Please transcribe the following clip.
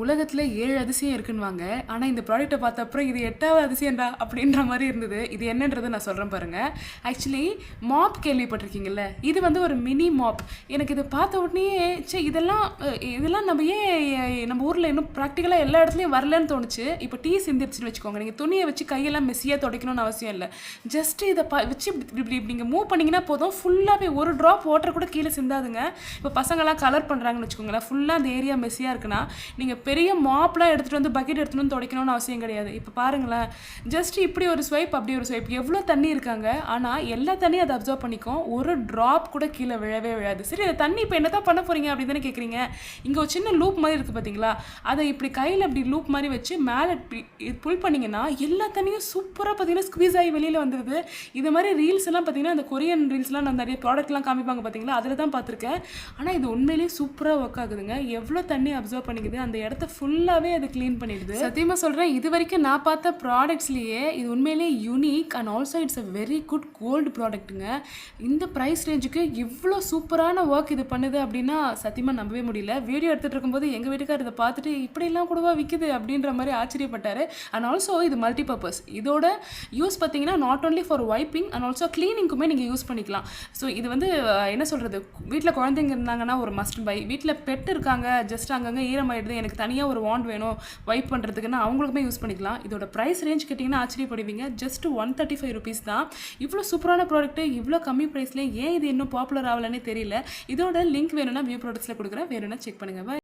உலகத்தில் ஏழு அதிசயம் இருக்குன்னுவாங்க. ஆனால் இந்த ப்ராடக்ட்டை பார்த்த அப்புறம் இது எட்டாவது அதிசயம்டா அப்படின்ற மாதிரி இருந்தது. இது என்னன்றது நான் சொல்கிறேன் பாருங்கள் ஆக்சுவலி மாப் கேள்விப்பட்டிருக்கீங்கல்ல? இது வந்து ஒரு மினி மாப் எனக்கு இதை பார்த்த உடனே சே இதெல்லாம் இதெல்லாம் நம்ம ஏன் நம்ம ஊரில் இன்னும் ப்ராக்டிக்கலாக எல்லா இடத்துலையும் வரலன்னு தோணுச்சு. இப்போ டீ சிந்திருச்சுன்னு வச்சுக்கோங்க. நீங்கள் துணியை வச்சு கையெல்லாம் மெஸ்ஸியாக துடைக்கணும்னு அவசியம் இல்லை. ஜஸ்ட் இதை ப வச்சு இப்படி இப்படி இப்படி நீங்கள் மூவ் பண்ணிங்கன்னா போதும். ஃபுல்லாகவே ஒரு ட்ராப் வாட்டர் கூட கீழே சிந்தாதுங்க. இப்போ பசங்களாம் கலர் பண்ணுறாங்கன்னு வச்சுக்கோங்களேன். ஃபுல்லாக அந்த ஏரியா மெஸ்ஸியாக இருக்குன்னா நீங்கள் பெரிய மாப்லாம் எடுத்துகிட்டு வந்து பக்கெட் எடுத்துகிட்டு வந்து துடைக்கணும்னு அவசியம் கிடையாது. இப்போ பாருங்களேன் ஜஸ்ட் இப்படி ஒரு ஸ்வைப் அப்படி ஒரு ஸ்வைப் எவ்வளோ தண்ணி இருக்காங்க? ஆனால் எல்லா தண்ணியும் அதை அப்சர்வ் பண்ணிக்கும். ஒரு ட்ராப் கூட கீழே விழவே விழாது. சரி அந்த தண்ணி இப்போ என்னதான் பண்ண போகிறீங்க அப்படின்னு தானே கேட்குறீங்க இங்கே ஒரு சின்ன லூப் மாதிரி இருக்குது பார்த்தீங்களா அதை இப்படி கையில் அப்படி லூப் மாதிரி வச்சு மேலே புல் பண்ணிங்கன்னா எல்லா தண்ணியும் சூப்பராக பார்த்தீங்கன்னா ஸ்குவீஸ் ஆகி வெளியில் வந்துடுது இது மாதிரி ரீல்ஸ் எல்லாம் பார்த்தீங்கன்னா அந்த கொரியன் ரீல்ஸ்லாம் நான் நிறைய ப்ராடக்ட்லாம் காமிப்பாங்க பார்த்தீங்களா அதில் தான் பார்த்துருக்கேன் ஆனால் இது உண்மையிலேயே சூப்பராக ஒர்க் ஆகுதுங்க. எவ்வளோ தண்ணி அப்சர்வ் பண்ணிக்குது அந்த இடத்த ஃபுல்லாகவே அது க்ளீன் பண்ணிடுது. சத்தியமாக சொல்கிறேன் இது வரைக்கும் நான் பார்த்த ப்ராடக்ட்ஸ்லேயே இது உண்மையிலேயே unique and also it's a very good gold ப்ராடக்ட்டுங்க இந்த ப்ரைஸ் ரேஞ்சுக்கு இவ்வளோ சூப்பரான ஒர்க் இது பண்ணுது அப்படின்னா சத்தியமாக நம்பவே முடியல. வீடியோ எடுத்துகிட்டு இருக்கும்போது எங்கள் வீட்டுக்கார் இதை பார்த்துட்டு இப்படிலாம் கூடவா விற்குது அப்படின்ற மாதிரி ஆச்சரியப்பட்டார். அண்ட் ஆல்சோ இது மல்டி பர்பஸ் இதோட யூஸ் பார்த்தீங்கன்னா not only for wiping and also க்ளீனிங்க்குமே நீங்கள் யூஸ் பண்ணிக்கலாம். ஸோ இது வந்து என்ன சொல்கிறது வீட்டில் குழந்தைங்க இருந்தாங்கன்னா ஒரு மஸ்ட் பை வீட்டில் பெட் இருக்காங்க ஜஸ்ட் அங்கங்கே ஈரமாயிடுது எனக்கு தனியாக ஒரு வாண்ட் வேணும் வைப் பண்ணுறதுக்குன்னா அவங்களுக்குமே யூஸ் பண்ணிக்கலாம். இதோட ப்ரைஸ் ரேஞ்ச் கேட்டிங்கன்னா ஆச்சரியப்படுவீங்க. Just one thirty five rupees தான். இவ்வளோ சூப்பரான ப்ராடக்ட்டு இவ்வளோ கம்மி ப்ரைஸ்லேயே ஏன் இது இன்னும் பாப்புலர் ஆகலன்னே தெரியல. இதோட லிங்க் வேணும்னா வியூ ப்ராடக்ட்ஸில் கொடுக்குறேன். வேணும்னா செக் பண்ணுங்கள்